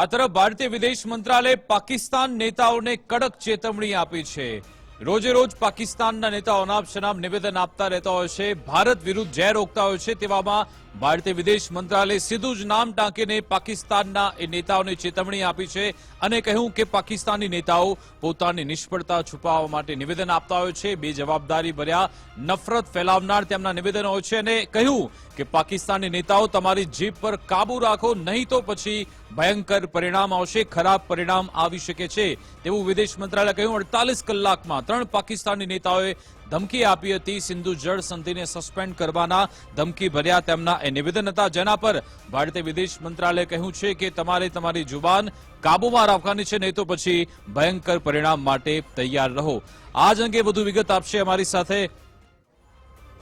આ તરફ ભારતીય વિદેશ મંત્રાલયે પાકિસ્તાન નેતાઓને કડક ચેતવણી આપી છે. રોજે રોજ પાકિસ્તાનના નેતાઓના શનામ નિવેદન આપતા રહેતા હોય છે. ભારત વિરુદ્ધ ઝેર રોકતા હોય છે તેવામાં ભારતીય વિદેશ મંત્રાલયે સીધું જ નામ ટાંકીને પાકિસ્તાનના એ નેતાઓને ચેતવણી આપી છે અને કહ્યું કે પાકિસ્તાની નેતાઓ પોતાની નિષ્ફળતા છુપાવવા માટે નિવેદન આપતા હોય છે. બે જવાબદારી ભર્યા, નફરત ફેલાવનાર તેમના નિવેદનો હોય છે અને કહ્યું કે પાકિસ્તાની નેતાઓ તમારી જીભ પર કાબુ રાખો, નહીં તો પછી ભયંકર પરિણામ આવશે, ખરાબ પરિણામ આવી શકે છે. તેવું વિદેશ મંત્રાલયે કહ્યું, અડતાલીસ કલાકમાં ત્રણ પાકિસ્તાની નેતાઓએ ધમકી આપી હતી સિંધુ જળ સંધિને સસ્પેન્ડ કરવાના ધમકી ભર્યા તેમના એ નિવેદન હતા જેના પર ભારતીય વિદેશ મંત્રાલયે કહ્યું છે કે તમારે તમારી જુબાન કાબુમાં રાખવાની છે નહીં તો પછી ભયંકર પરિણામ માટે તૈયાર રહો આ જ અંગે વધુ વિગત આપશે અમારી સાથે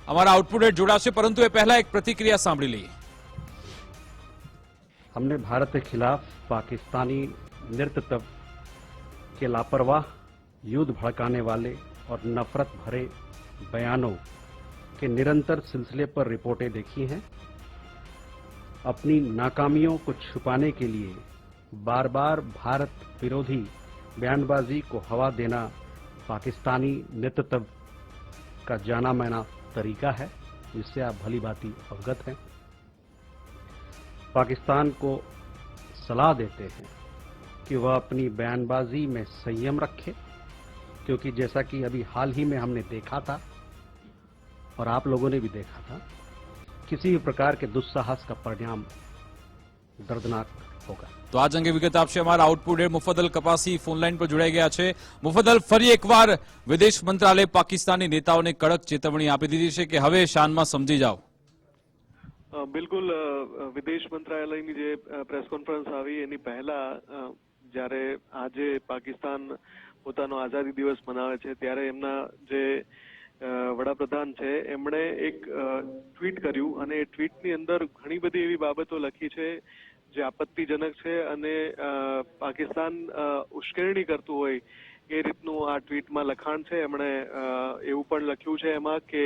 અમારા આઉટપુટ હેડ જોડાશે પરંતુ એ પહેલા એક પ્રતિક્રિયા સાંભળી લઈએ हमने भारत के खिलाफ पाकिस्तानी नेतृत्व के लापरवाह युद्ध भड़काने वाले और नफरत भरे बयानों के निरंतर सिलसिले पर रिपोर्टें देखी हैं। अपनी नाकामियों को छुपाने के लिए बार बार भारत विरोधी बयानबाजी को हवा देना पाकिस्तानी नेतृत्व का जाना माना तरीका है, जिससे आप भली भांति अवगत हैं। पाकिस्तान को सलाह देते हैं कि वह अपनी बयानबाजी में संयम रखे क्योंकि जैसा कि अभी हाल ही में हमने देखा था और आप लोगों ने भी देखा था किसी भी प्रकार के दुस्साहस का परिणाम दर्दनाक होगा તો આજ અંગે વિગત આપશે અમારા output head Mufaddal Kapasi phone line પર જોડાઈ ગયા છે મુફદ્દલ ફરી એકવાર વિદેશ મંત્રાલય પાકિસ્તાની નેતાઓને કડક ચેતવણી આપી દીધી છે કે હવે શાનમાં સમજી જાઓ અ, બિલકુલ અ, અ, વિદેશ મંત્રાલયની જે અ, પ્રેસ કોન્ફરન્સ આવી એની પહેલા અ, જ્યારે આજે પાકિસ્તાન પોતાનો આઝાદી દિવસ મનાવે છે. ત્યારે એમના જે વડાપ્રધાન છે, એમણે એક ટ્વીટ કર્યું અને એ ટ્વીટની અંદર ઘણી બધી એવી બાબતો લખી છે, જે આપત્તિજનક છે અને પાકિસ્તાન ઉશ્કેરણી કરતું હોય એ રીતનું આ ટ્વીટમાં લખાણ છે. એમણે એવું પણ લખ્યું છે એમાં કે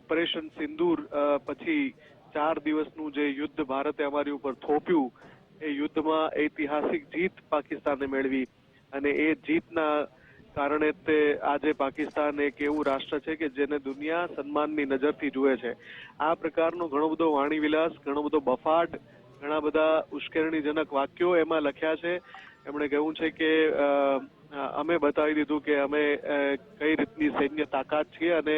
ઓપરેશન સિંદૂર પછી ચાર દિવસનું જે યુદ્ધ ભારતે અમારી ઉપર થોપ્યું, એ યુદ્ધમાં ઐતિહાસિક જીત પાકિસ્તાને મેળવી. અને એ જીતના કારણે તે આજે પાકિસ્તાન એક એવું રાષ્ટ્ર છે કે જેને દુનિયા સન્માનની નજરથી જુએ છે. આ પ્રકારનો ઘણો બધો વાણીવિલાસ, ઘણો બધો બફાટ, ઘણા બધા ઉશ્કેરણીજનક વાક્યો એમાં લખ્યા છે. એમણે કહ્યું છે કે અમે બતાવી દીધું કે અમે કઈ રીતની સૈન્ય તાકાત છીએ અને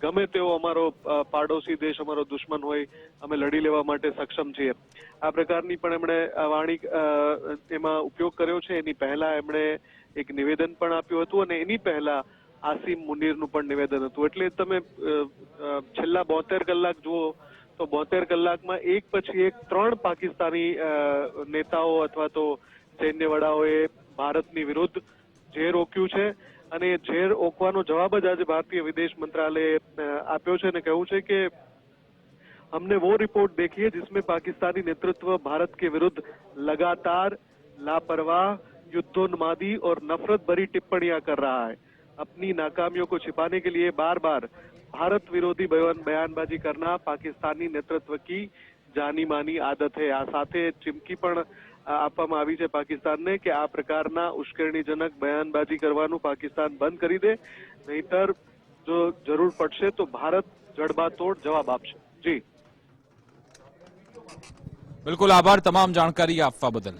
ગમે તેવો અમારો પાડોશી દેશ, અમારો દુશ્મન હોય, અમે લડી લેવા માટે સક્ષમ છીએ. આ પ્રકારની પણ એમણે વાણી એમાં ઉપયોગ કર્યો છે. એની પહેલા એમણે એક નિવેદન પણ આપ્યું હતું અને એની પહેલા આસિમ મુનીરનું પણ નિવેદન હતું. એટલે તમે છેલ્લા બોતેર કલાક જુઓ, તો બોતેર કલાકમાં એક પછી એક ત્રણ પાકિસ્તાની નેતાઓ અથવા તો સૈન્ય વડાઓએ ભારતની વિરુદ્ધ ઝેર રોક્યું છે અને એ ઝેર ઓકવાનો જવાબ જ આજે ભારતીય વિદેશ મંત્રાલયે અ, આપ્યો છે અને કહ્યું છે કે हमने वो रिपोर्ट देखी है जिसमें पाकिस्तानी नेतृत्व भारत के विरुद्ध लगातार लापरवाह युद्धोन्मादी और नफरत भरी टिप्पणियां कर रहा है अपनी नाकामियों को छिपाने के लिए बार बार भारत विरोधी बयान बयानबाजी करना પાકિસ્તાની નેતૃત્વ કી જાની માની આદત હે આ સાથે ચીમકી પણ આપવામાં આવી છે પાકિસ્તાનને કે આ પ્રકારના ઉશ્કેરણીજનક બયાનબાજી કરવાનું પાકિસ્તાન બંધ કરી દે. નહીતર જો જરૂર પડશે તો ભારત જડબાતોડ જવાબ આપશે. જી. બિલકુલ આભાર તમામ જાણકારી આપવા બદલ.